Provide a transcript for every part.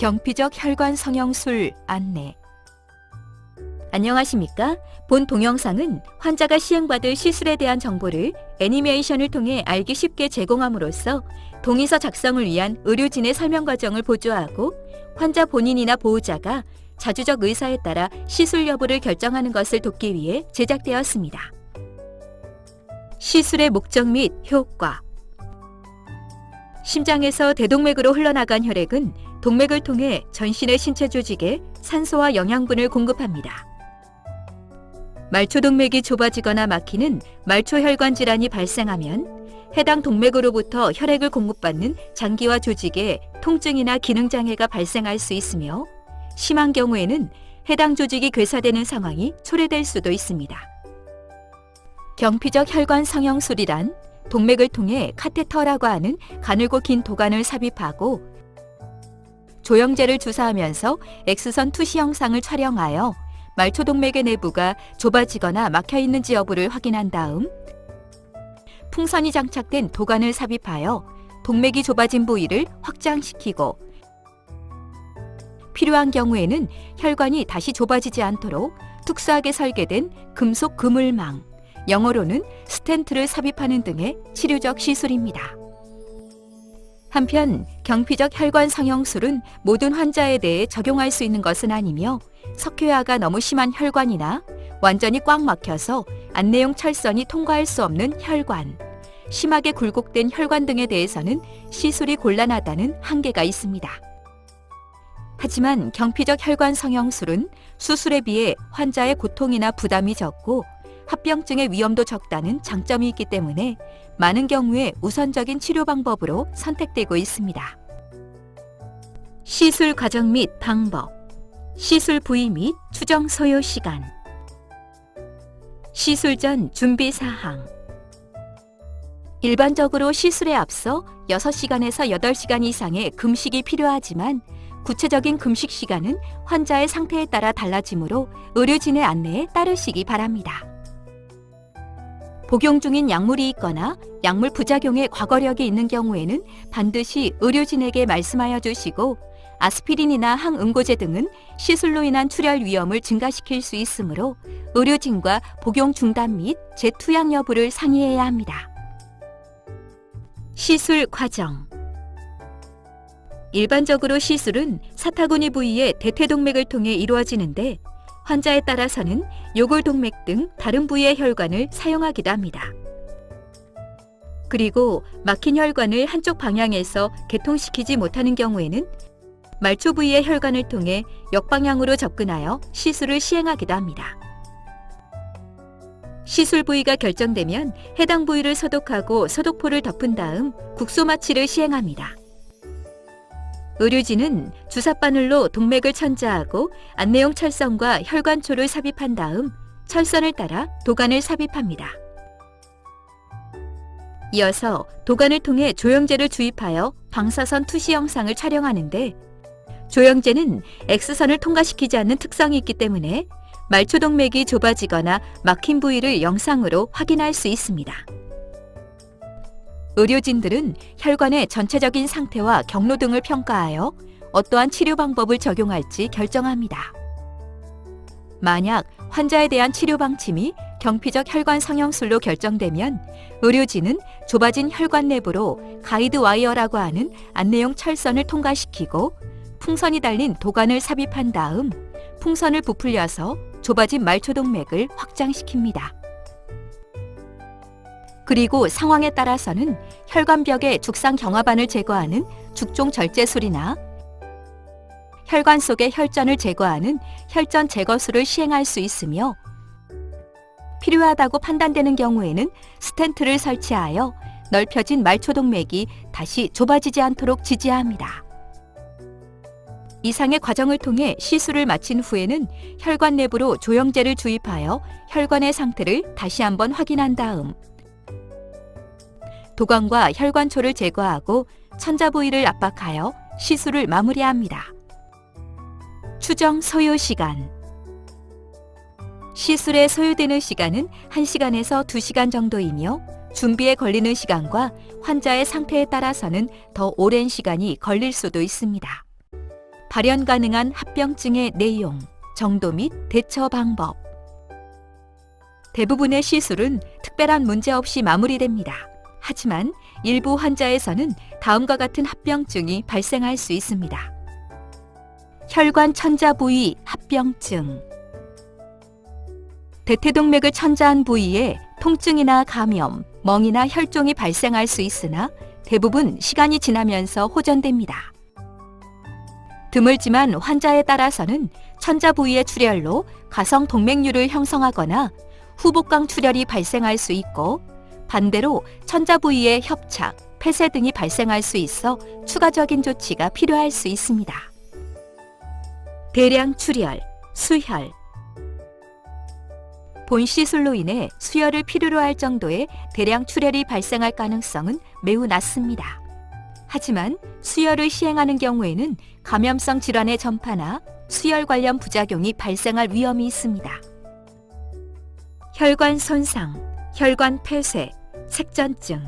경피적 혈관 성형술 안내. 안녕하십니까? 본 동영상은 환자가 시행받을 시술에 대한 정보를 애니메이션을 통해 알기 쉽게 제공함으로써 동의서 작성을 위한 의료진의 설명 과정을 보조하고 환자 본인이나 보호자가 자주적 의사에 따라 시술 여부를 결정하는 것을 돕기 위해 제작되었습니다. 시술의 목적 및 효과 심장에서 대동맥으로 흘러나간 혈액은 동맥을 통해 전신의 신체 조직에 산소와 영양분을 공급합니다. 말초 동맥이 좁아지거나 막히는 말초혈관 질환이 발생하면 해당 동맥으로부터 혈액을 공급받는 장기와 조직에 통증이나 기능 장애가 발생할 수 있으며 심한 경우에는 해당 조직이 괴사되는 상황이 초래될 수도 있습니다. 경피적 혈관 성형술이란 동맥을 통해 카테터라고 하는 가늘고 긴 도관을 삽입하고 조영제를 주사하면서 X선 투시 영상을 촬영하여 말초동맥의 내부가 좁아지거나 막혀 있는 지 여부를 확인한 다음 풍선이 장착된 도관을 삽입하여 동맥이 좁아진 부위를 확장시키고 필요한 경우에는 혈관이 다시 좁아지지 않도록 특수하게 설계된 금속 그물망, 영어로는 스텐트를 삽입하는 등의 치료적 시술입니다. 한편 경피적 혈관 성형술은 모든 환자에 대해 적용할 수 있는 것은 아니며 석회화가 너무 심한 혈관이나 완전히 꽉 막혀서 안내용 철선이 통과할 수 없는 혈관, 심하게 굴곡된 혈관 등에 대해서는 시술이 곤란하다는 한계가 있습니다. 하지만 경피적 혈관 성형술은 수술에 비해 환자의 고통이나 부담이 적고 합병증의 위험도 적다는 장점이 있기 때문에 많은 경우에 우선적인 치료 방법으로 선택되고 있습니다. 시술 과정 및 방법, 시술 부위 및 추정 소요 시간, 시술 전 준비 사항. 일반적으로 시술에 앞서 6시간에서 8시간 이상의 금식이 필요하지만 구체적인 금식 시간은 환자의 상태에 따라 달라지므로 의료진의 안내에 따르시기 바랍니다. 복용 중인 약물이 있거나 약물 부작용의 과거력이 있는 경우에는 반드시 의료진에게 말씀하여 주시고 아스피린이나 항응고제 등은 시술로 인한 출혈 위험을 증가시킬 수 있으므로 의료진과 복용 중단 및 재투약 여부를 상의해야 합니다. 시술 과정 일반적으로 시술은 사타구니 부위의 대퇴동맥을 통해 이루어지는데 환자에 따라서는 요골동맥 등 다른 부위의 혈관을 사용하기도 합니다. 그리고 막힌 혈관을 한쪽 방향에서 개통시키지 못하는 경우에는 말초 부위의 혈관을 통해 역방향으로 접근하여 시술을 시행하기도 합니다. 시술 부위가 결정되면 해당 부위를 소독하고 소독포를 덮은 다음 국소 마취를 시행합니다. 의료진은 주사 바늘로 동맥을 천자하고 안내용 철선과 혈관초를 삽입한 다음 철선을 따라 도관을 삽입합니다. 이어서 도관을 통해 조영제를 주입하여 방사선 투시 영상을 촬영하는데 조영제는 X선을 통과시키지 않는 특성이 있기 때문에 말초동맥이 좁아지거나 막힌 부위를 영상으로 확인할 수 있습니다. 의료진들은 혈관의 전체적인 상태와 경로 등을 평가하여 어떠한 치료 방법을 적용할지 결정합니다. 만약 환자에 대한 치료 방침이 경피적 혈관 성형술로 결정되면 의료진은 좁아진 혈관 내부로 가이드 와이어라고 하는 안내용 철선을 통과시키고 풍선이 달린 도관을 삽입한 다음 풍선을 부풀려서 좁아진 말초동맥을 확장시킵니다. 그리고 상황에 따라서는 혈관벽의 죽상 경화반을 제거하는 죽종 절제술이나 혈관 속의 혈전을 제거하는 혈전 제거술을 시행할 수 있으며 필요하다고 판단되는 경우에는 스텐트를 설치하여 넓혀진 말초동맥이 다시 좁아지지 않도록 지지합니다. 이상의 과정을 통해 시술을 마친 후에는 혈관 내부로 조영제를 주입하여 혈관의 상태를 다시 한번 확인한 다음 도관과 혈관초를 제거하고 천자 부위를 압박하여 시술을 마무리합니다. 추정 소요 시간 시술에 소요되는 시간은 1시간에서 2시간 정도이며 준비에 걸리는 시간과 환자의 상태에 따라서는 더 오랜 시간이 걸릴 수도 있습니다. 발현 가능한 합병증의 내용, 정도 및 대처 방법. 대부분의 시술은 특별한 문제 없이 마무리됩니다. 하지만 일부 환자에서는 다음과 같은 합병증이 발생할 수 있습니다. 혈관 천자 부위 합병증. 대퇴동맥을 천자한 부위에 통증이나 감염, 멍이나 혈종이 발생할 수 있으나 대부분 시간이 지나면서 호전됩니다. 드물지만 환자에 따라서는 천자 부위의 출혈로 가성 동맥류를 형성하거나 후복강 출혈이 발생할 수 있고 반대로 천자 부위의 협착, 폐쇄 등이 발생할 수 있어 추가적인 조치가 필요할 수 있습니다. 대량 출혈, 수혈. 본 시술로 인해 수혈을 필요로 할 정도의 대량 출혈이 발생할 가능성은 매우 낮습니다. 하지만 수혈을 시행하는 경우에는 감염성 질환의 전파나 수혈 관련 부작용이 발생할 위험이 있습니다. 혈관 손상, 혈관 폐쇄, 색전증.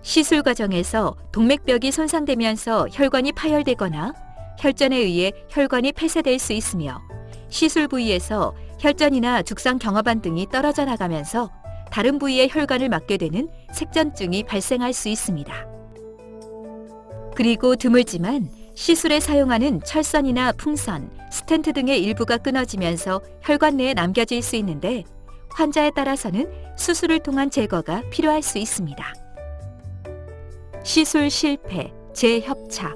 시술 과정에서 동맥벽이 손상되면서 혈관이 파열되거나 혈전에 의해 혈관이 폐쇄될 수 있으며 시술 부위에서 혈전이나 죽상 경화반 등이 떨어져 나가면서 다른 부위의 혈관을 막게 되는 색전증이 발생할 수 있습니다. 그리고 드물지만 시술에 사용하는 철선이나 풍선, 스텐트 등의 일부가 끊어지면서 혈관 내에 남겨질 수 있는데 환자에 따라서는 수술을 통한 제거가 필요할 수 있습니다. 시술 실패, 재협착.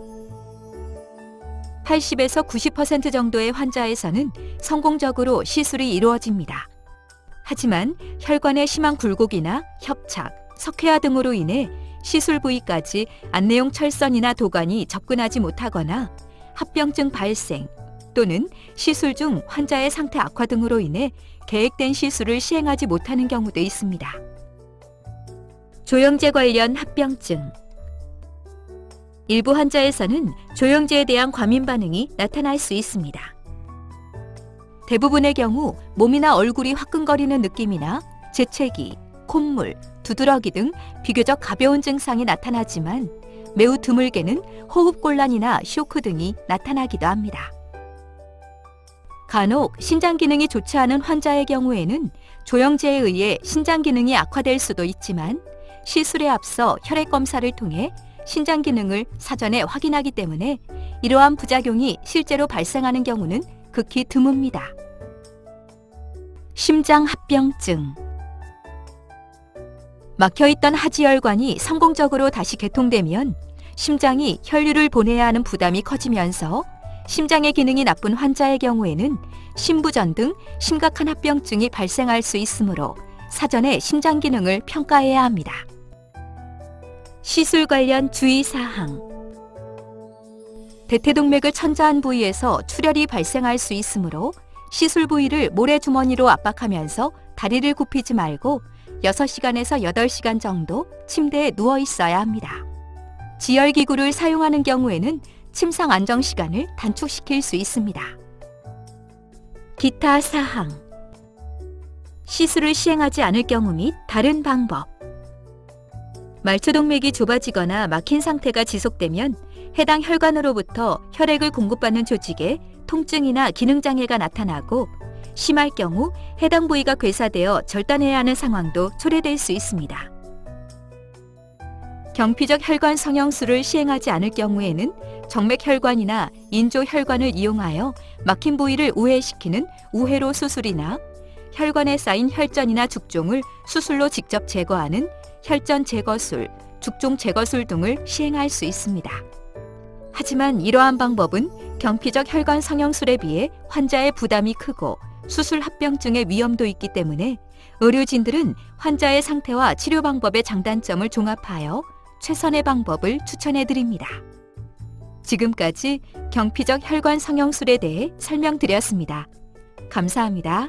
80에서 90% 정도의 환자에서는 성공적으로 시술이 이루어집니다. 하지만 혈관의 심한 굴곡이나 협착, 석회화 등으로 인해 시술 부위까지 안내용 철선이나 도관이 접근하지 못하거나 합병증 발생 또는 시술 중 환자의 상태 악화 등으로 인해 계획된 시술을 시행하지 못하는 경우도 있습니다. 조영제 관련 합병증 일부 환자에서는 조영제에 대한 과민 반응이 나타날 수 있습니다. 대부분의 경우 몸이나 얼굴이 화끈거리는 느낌이나 재채기, 콧물, 두드러기 등 비교적 가벼운 증상이 나타나지만 매우 드물게는 호흡곤란이나 쇼크 등이 나타나기도 합니다. 간혹 신장 기능이 좋지 않은 환자의 경우에는 조영제에 의해 신장 기능이 악화될 수도 있지만 시술에 앞서 혈액 검사를 통해 신장 기능을 사전에 확인하기 때문에 이러한 부작용이 실제로 발생하는 경우는 극히 드뭅니다. 심장 합병증 막혀있던 하지혈관이 성공적으로 다시 개통되면 심장이 혈류를 보내야 하는 부담이 커지면서 심장의 기능이 나쁜 환자의 경우에는 심부전 등 심각한 합병증이 발생할 수 있으므로 사전에 심장 기능을 평가해야 합니다. 시술 관련 주의사항 대퇴동맥을 천자한 부위에서 출혈이 발생할 수 있으므로 시술 부위를 모래주머니로 압박하면서 다리를 굽히지 말고 6시간에서 8시간 정도 침대에 누워 있어야 합니다. 지혈기구를 사용하는 경우에는 침상 안정 시간을 단축시킬 수 있습니다. 기타 사항 시술을 시행하지 않을 경우 및 다른 방법 말초동맥이 좁아지거나 막힌 상태가 지속되면 해당 혈관으로부터 혈액을 공급받는 조직에 통증이나 기능장애가 나타나고 심할 경우 해당 부위가 괴사되어 절단해야 하는 상황도 초래될 수 있습니다. 경피적 혈관 성형술을 시행하지 않을 경우에는 정맥혈관이나 인조혈관을 이용하여 막힌 부위를 우회시키는 우회로 수술이나 혈관에 쌓인 혈전이나 죽종을 수술로 직접 제거하는 혈전 제거술, 죽종 제거술 등을 시행할 수 있습니다. 하지만 이러한 방법은 경피적 혈관 성형술에 비해 환자의 부담이 크고 수술 합병증의 위험도 있기 때문에 의료진들은 환자의 상태와 치료 방법의 장단점을 종합하여 최선의 방법을 추천해 드립니다. 지금까지 경피적 혈관 성형술에 대해 설명드렸습니다. 감사합니다.